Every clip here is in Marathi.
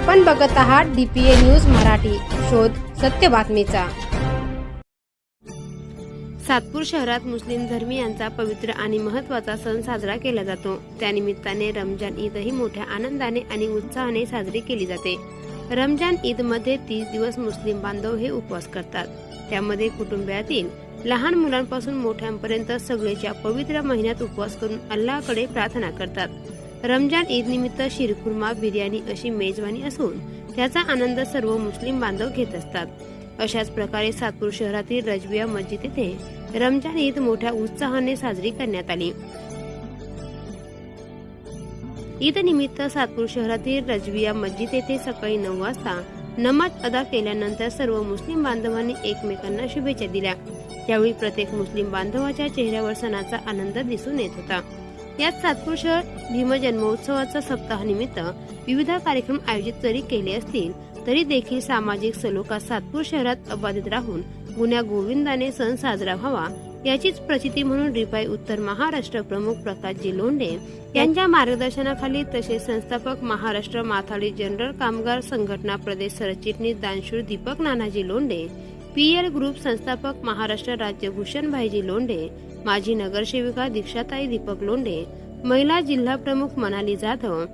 आपण बघत आहात डीपीए न्यूज मराठी. शोध सत्य बातमीचा. सातपूर शहरात मुस्लिम धर्मीयांचा पवित्र आणि महत्त्वाचा सण साजरा केला जातो. त्यानिमित्ताने रमजान ईदही मोठ्या आनंदाने आणि उत्साहाने साजरी केली जाते. रमजान ईदमध्ये तीस दिवस मुस्लिम बांधव हे उपवास करतात. त्यामध्ये कुटुंबातील लहान मुलांपासून मोठ्यांपर्यंत सगळेच्या पवित्र महिन्यात उपवास करून अल्लाकडे प्रार्थना करतात. रमजान ईद निमित्त बिर्याणी अशी मेजवानी असून त्याचा आनंद सर्व मुस्लिम बांधव घेत असतात. अशाच प्रकारे सातपूर शहरातील रजविया मस्जिद येथे रमजान ईद मोठ्या उत्साहाने साजरी करण्यात आली. ईद निमित्त सातपूर शहरातील रजविया मस्जिद येथे सकाळी नऊ वाजता नमाज अदा केल्यानंतर सर्व मुस्लिम बांधवांनी एकमेकांना शुभेच्छा दिल्या. त्यावेळी प्रत्येक मुस्लिम बांधवाच्या चेहऱ्यावर सणाचा आनंद दिसून येत होता. यात सातपूर शहर भीम जन्मोत्सवाचा सप्ताहानिमित्त विविध कार्यक्रम आयोजित जरी केले असतील तरी देखील सामाजिक सलोखा सातपूर शहरात अबाधित राहून गुन्ह्या गोविंदाने सण साजरा व्हावा याचीच प्रचिती म्हणून रिपाई उत्तर महाराष्ट्र प्रमुख प्रकाशजी लोंढे यांच्या मार्गदर्शनाखाली तसेच संस्थापक महाराष्ट्र माथाडी जनरल कामगार संघटना प्रदेश सरचिटणीस दानशूर दीपक नानाजी लोंढे पीएल ग्रुप संस्थापक महाराष्ट्र राज्य भूषणभाईजी लोंढे माजी नगरसेविका दीक्षाताई दीपक लोंढे महिला जिल्हा प्रमुख मनाली जाधव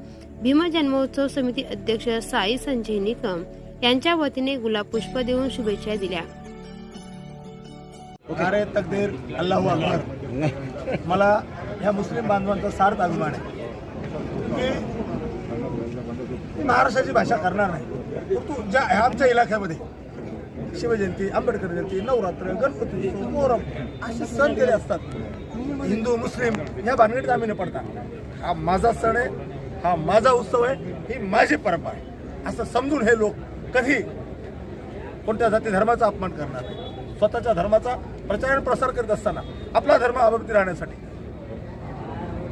भीम जन्मोत्सव समिती अध्यक्ष साई संजय निकम यांच्या वतीने गुलाब पुष्प देऊन शुभेच्छा दिल्या. अरे तकदीर अल्लाहू अकबर. मला ह्या मुस्लिम बांधवांचा सार्थ अभिमान आहे. महाराष्ट्राची भाषा करणार नाही. ज्या आमच्या इलाक्यामध्ये शिवजयंती आंबेडकर जयंती नवरात्र गणपती उत्सव, मोहरम असे सण केले असतात. हिंदू मुस्लिम ह्या भानगडीत आम्ही न पडता. हा माझा सण आहे हा माझा उत्सव आहे ही माझी परंपरा आहे. असं समजून हे लोक कधी कोणत्या जाती धर्माचा अपमान करणार नाही. स्वतःच्या धर्माचा प्रचार आणि प्रसार करीत असताना आपला धर्म अवगती राहण्यासाठी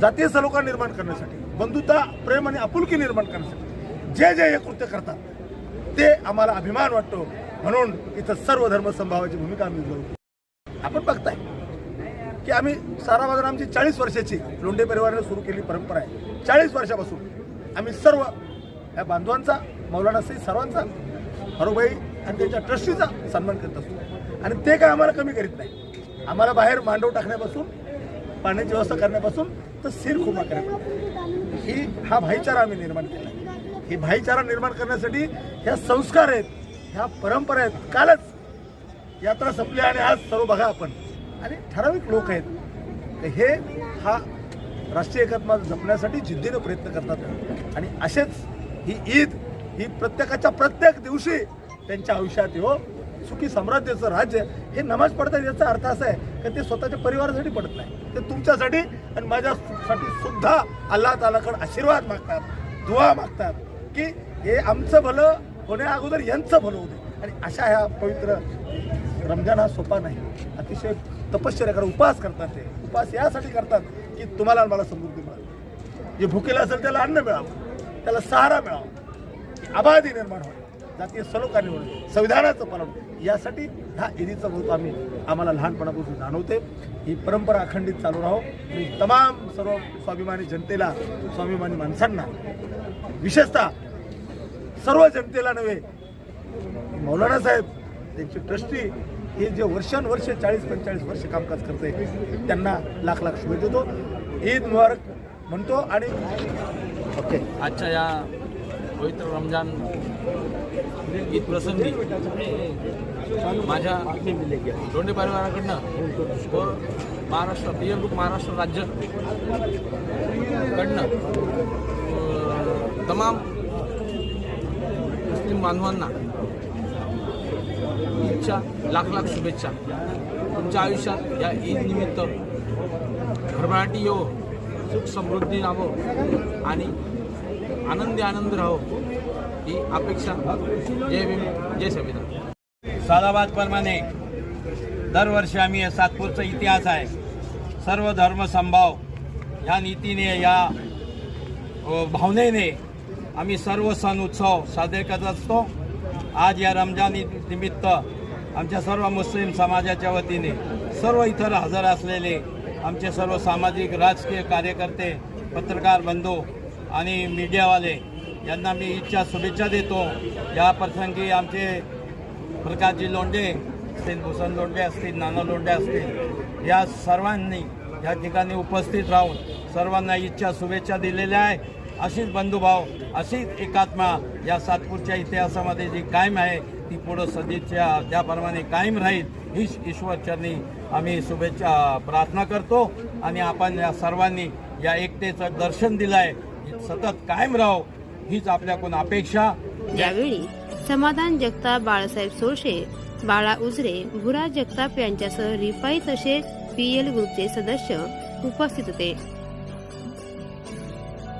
जातीय सलोखा निर्माण करण्यासाठी बंधुता प्रेम आणि आपुलकी निर्माण करण्यासाठी जे जे हे कृत्य करतात ते आम्हाला अभिमान वाटतो. म्हणून इथं सर्व धर्म संभावाची भूमिका आम्ही घेऊ. आपण बघताय की आम्ही सारा बाजार आमची चाळीस वर्षाची लोंढे परिवाराने सुरू केली परंपरा आहे. चाळीस वर्षापासून आम्ही सर्व या बांधवांचा मौलाना सहित सर्वांचा हरुभाई आणि त्यांच्या ट्रस्टीचा सन्मान करत असतो. आणि ते काय आम्हाला कमी करीत नाही. आम्हाला बाहेर मांडव टाकण्यापासून पाण्याची व्यवस्था करण्यापासून तर सिर खुमा करण्यापर्यंत ही हा भाईचारा आम्ही निर्माण केला ही भाईचारा निर्माण करण्यासाठी ह्या संस्कार आहेत. ह्या परंपरा आहेत कालच यात्रा संपली आणि आज सर्व बघा आपण. आणि ठराविक लोक आहेत. तर हे हा राष्ट्रीय एकात्मा जपण्यासाठी जिद्दीनं प्रयत्न करतात. आणि असेच ही ईद ही प्रत्येकाच्या प्रत्येक दिवशी त्यांच्या आयुष्यात हो. सुखी साम्राज्याचं राज्य हे नमाज पडतात याचा अर्थ असा आहे की ते स्वतःच्या परिवारासाठी पडत नाही. ते तुमच्यासाठी आणि माझ्यासाठी सुद्धा अल्लाह तालाकडे आशीर्वाद मागतात दुवा मागतात की हे आमचं भलं होण्या अगोदर यांचं भलं होते आणि अशा ह्या पवित्र रमजान हा सोपा नाही. अतिशय तपश्चर्या करा उपास करतात ते. उपास यासाठी करतात की तुम्हाला मला समृद्धी मिळावी. जे भुकेला असेल त्याला अन्न मिळावं. त्याला सहारा मिळावा. आबादी निर्माण व्हावी जातीय सलोखा निवड संविधानाचं पालन. यासाठी हा ईदीचं महत्त्व आम्ही आम्हाला लहानपणापासून जाणवते. ही परंपरा अखंडित चालू राहो. मी तमाम सर्व स्वाभिमानी जनतेला स्वाभिमानी माणसांना विशेषतः सर्व जनतेला नव्हे. मौलाना साहेब त्यांचे ट्रस्टी हे जे वर्षानुवर्ष चाळीस पंचेचाळीस वर्ष कामकाज करते त्यांना लाख लाख शुभेच्छा देतो. ईद मुबारक म्हणतो आणि ओके. आजच्या या पवित्र रमजान ईद प्रसंगी माझ्या दोंडे परिवाराकडनं व Maharashtra P M group Maharashtra राज्य कडनं तमाम बांधवांना ईदच्या लाख लाख शुभेच्छा. तुमच्या आयुष्यात या ईद निमित्त भरभराटी येवो सुख समृद्धी राहो आणि आनंदी आनंद राहो ही अपेक्षा जय भीम जय संविधान. सादाबादप्रमाणे दरवर्षी आम्ही या सातपूरचा इतिहास आहे. सर्व धर्म संभाव ह्या नीतीने या भावनेने आम्ही सर्व सण उत्सव साजरे करत असतो. आज या रमजान निमित्त आमच्या सर्व मुस्लिम समाजाच्या वतीने सर्व इतर हजर असलेले आमचे सर्व सामाजिक राजकीय कार्यकर्ते पत्रकार बंधू आणि मीडियावाले यांना मी इच्छा शुभेच्छा देतो. या प्रसंगी आमचे प्रकाशजी लोंढे असतील भूषण लोंढे असतील नाना लोंढे असतील या सर्वांनी या ठिकाणी उपस्थित राहून सर्वांना इच्छा शुभेच्छा दिलेल्या आहे. अशीच बंधुभाव अशीच एकात्मा या सातपूरच्या इतिहासामध्ये जी कायम आहे ती पुढं सदिच्छा त्याप्रमाणे कायम राहील हीच ईश्वरचरणी आम्ही शुभेच्छा प्रार्थना करतो. आणि आपण या सर्वांनी या एकतेचं दर्शन दिलं आहे सतत कायम राहो हीच आपल्याकडून अपेक्षा. यावेळी समाधान जगताप बाळासाहेब सोळशे बाळा उजरे भुरा जगताप यांच्यासह रिपाई तसेच पीएल ग्रुपचे सदस्य उपस्थित होते.